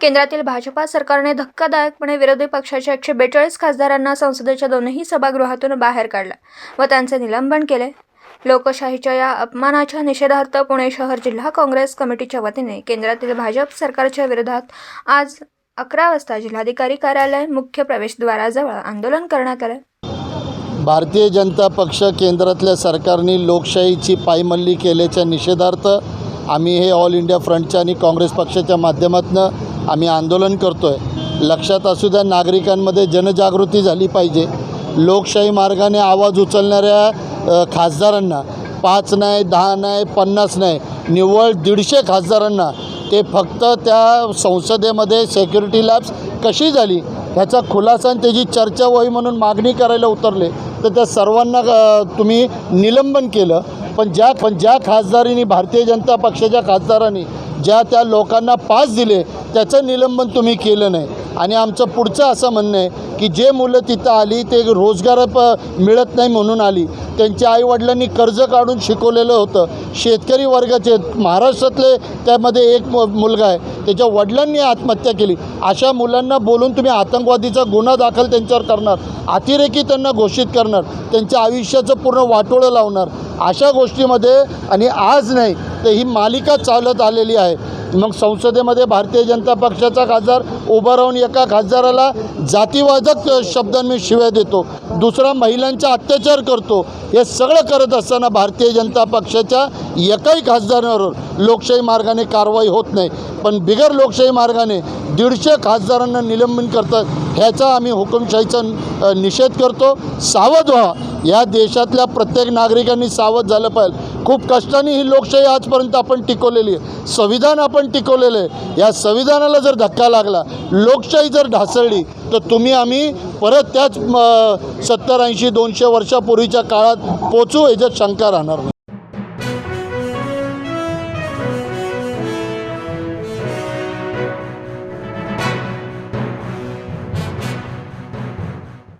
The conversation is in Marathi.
केंद्रातील भाजपा सरकारने धक्कादायकपणे विरोधी पक्षाच्या एकशे बेचाळीस खासदारांना संसदेच्या दोनही सभागृहातून बाहेर काढलं व त्यांचे निलंबन केले. लोकशाहीच्या या अपमानाच्या निषेधार्थ पुणे शहर जिल्हा काँग्रेस कमिटीच्या वतीने केंद्रातील भाजप सरकारच्या विरोधात आज अकरा वाजता जिल्हाधिकारी कार्यालय मुख्य प्रवेशद्वाराजवळ आंदोलन करण्यात आले. भारतीय जनता पक्ष केंद्रातल्या सरकारने लोकशाहीची पायमल्ली केल्याच्या निषेधार्थ आम्ही हे ऑल इंडिया फ्रंटच्या आणि काँग्रेस पक्षाच्या माध्यमातून आम्ही आंदोलन करतो आहे लक्षात असू द्या नागरिकांमध्ये जनजागृती झाली पाहिजे. लोकशाही मार्गाने आवाज उचलणाऱ्या खासदारांना पाच नाही दहा नाही पन्नास नाही निव्वळ दीडशे खासदारांना ते फक्त त्या संसदेमध्ये सेक्युरिटी लॅब्स कशी झाली ह्याचा खुलासा आणि त्याची चर्चा व्हावी म्हणून मागणी करायला उतरले. तर त्या सर्वांना तुम्ही निलंबन केलं. पण ज्या पण ज्या खासदारांनी भारतीय जनता पक्षाच्या खासदारांनी ज्या त्या लोकांना पास दिले त्याचं निलंबन तुम्ही केलं नाही. आणि आमचं पुढचं असं म्हणणं आहे की जे मुलं तिथं आली ते रोजगार प मिळत नाही म्हणून आली त्यांच्या आईवडिलांनी कर्ज काढून शिकवलेलं होतं. शेतकरी वर्गाचे महाराष्ट्रातले त्यामध्ये एक मुलगा आहे. त्याच्या वडिलांनी आत्महत्या केली. अशा मुलांना बोलून तुम्ही आतंकवादीचा गुन्हा दाखल त्यांच्यावर करणार. अतिरेकी त्यांना घोषित करणार. त्यांच्या आयुष्याचं पूर्ण वाटोळं लावणार. अशा गोष्टीमध्ये आणि आज नाही तर ही मालिका चालत आलेली आहे. मग संसदेमध्ये भारतीय जनता पक्षाचा खासदार उभा राहून एका खासदाराला जातीवादक शब्दांनी शिव्या देतो. दुसरा महिलांचा अत्याचार करतो. हे सगळं करत असताना भारतीय जनता पक्षाच्या एकाही खासदारावर लोकशाही मार्गाने कारवाई होत नाही. पण बिगर लोकशाही मार्गाने दीडशे खासदारांना निलंबन करतात ह्याचा आम्ही हुकुमशाहीचा निषेध करतो. सावध व्हा. या देशातल्या प्रत्येक नागरिकांनी सावध झालं पाहिजे. खूप कष्टाने ही लोकशाही आजपर्यंत आपण टिकवलेली आहे. संविधान आपण टिकवलेलं आहे. या संविधानाला जर धक्का लागला लोकशाही जर ढासळली तर तुम्ही आम्ही परत त्याच सत्तर ऐंशी दोनशे वर्षापूर्वीच्या काळात पोचू याच्यात शंका राहणार नाही.